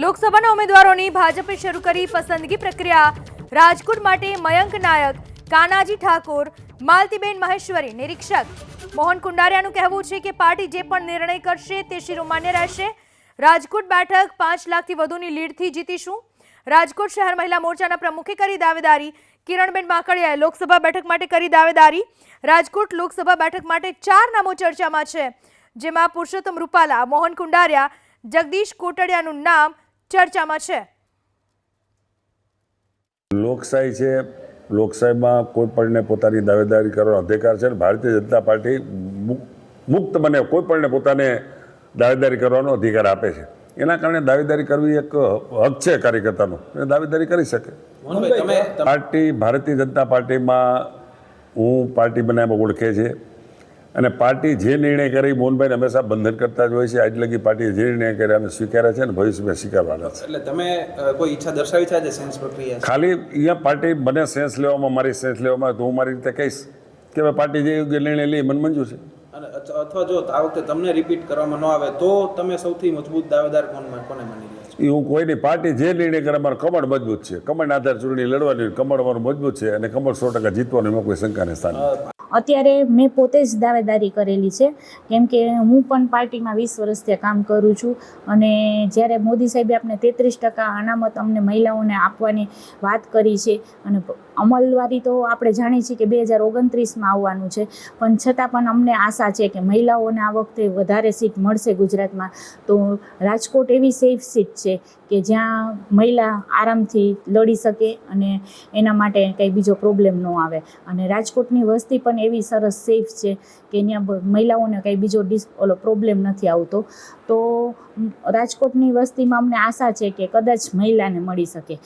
લોકસભાના ઉમેદવારોની ભાજપે શરૂ કરી પસંદગી પ્રક્રિયા. રાજકોટ માટે મયંક નાયક, કાનાજી ઠાકોર, માલતીબેન મહેશ્વરી નિરીક્ષક. મોહન કુંડારિયાનું કહેવું છે કે પાર્ટી જે પણ નિર્ણય કરશે તે શિરોમાન્ય રહેશે. રાજકોટ બેઠક પાંચ લાખથી વધુની લીડથી જીતીશું. રાજકોટ શહેર મહિલા મોરચાના પ્રમુખે કરી દાવેદારી. કિરણબેન માકડિયાએ લોકસભા બેઠક માટે કરી દાવેદારી. રાજકોટ લોકસભા બેઠક માટે ચાર નામો ચર્ચામાં છે. જેમાં પુરુષોત્તમ રૂપાલા, મોહન કુંડારિયા, જગદીશ કોટડિયાનું નામ ચર્ચામાં છે. લોકશાહી છે. લોકશાહીમાં કોઈ પણને પોતાની દાવેદારી કરવાનો અધિકાર છે ભારતીય જનતા પાર્ટી મુક્ત બને કોઈ પણને પોતાને દાવેદારી કરવાનો અધિકાર આપે છે. એના કારણે દાવેદારી કરવી એક હક છે કાર્યકર્તાનો. એ દાવેદારી કરી શકે. તમે પાર્ટી ભારતીય જનતા પાર્ટીમાં હું પાર્ટી બનાવવા ઓળખે છે. અને પાર્ટી જે નિર્ણય કરી મોહનભાઈ હંમેશા બંધન કરતા જ હોય છે. આજ લગી પાર્ટીએ જે નિર્ણય કર્યા અમે સ્વીકાર્યા છે અને ભવિષ્યમાં સ્વીકારવાના છે. એટલે તમે કોઈ ઈચ્છા દર્શાવી છે આજે સેન્સ પ્રક્રિયા? ખાલી અહીંયા પાર્ટી મને સેન્સ લેવામાં મારી સેન્સ લેવામાં તો હું મારી રીતે કહીશ કે પાર્ટી જે યોગ્ય નિર્ણય લે મને મંજૂર છે. અને અથવા જો આ વખતે તમને રિપીટ કરવામાં ન આવે તો તમે સૌથી મજબૂત દાવેદાર કોણ કોને માની એ હું કોઈની પાર્ટી જે નિર્ણય કરે મારો કમળ મજબૂત છે. કમળના આધાર ચૂંટણી લડવાની કમળ અમારું મજબૂત છે અને કમળ સો ટકા જીતવાનું એમાં કોઈ શંકાને સ્થાન. અત્યારે મેં પોતે જ દાવેદારી કરેલી છે. કેમ કે હું પણ પાર્ટીમાં વીસ વર્ષથી કામ કરું છું અને જ્યારે મોદી સાહેબે આપણે તેત્રીસ ટકા અનામત અમને મહિલાઓને આપવાની વાત કરી છે અને અમલવારી તો આપણે જાણીએ છીએ કે બે હજાર ઓગણત્રીસમાં આવવાનું છે. પણ છતાં પણ અમને આશા છે કે મહિલાઓને આ વખતે વધારે સીટ મળશે ગુજરાતમાં. તો રાજકોટ એવી સેફ સીટ છે કે જ્યાં મહિલા આરામથી લડી શકે અને એના માટે કંઈ બીજો પ્રોબ્લેમ ન આવે. અને રાજકોટની વસ્તી પણ એવી સરસ સેફ છે કે ત્યાં મહિલાઓને કંઈ બીજો ડિસ ઓલો પ્રોબ્લેમ નથી આવતો. તો રાજકોટની વસ્તીમાં અમને આશા છે કે કદાચ મહિલાને મળી શકે.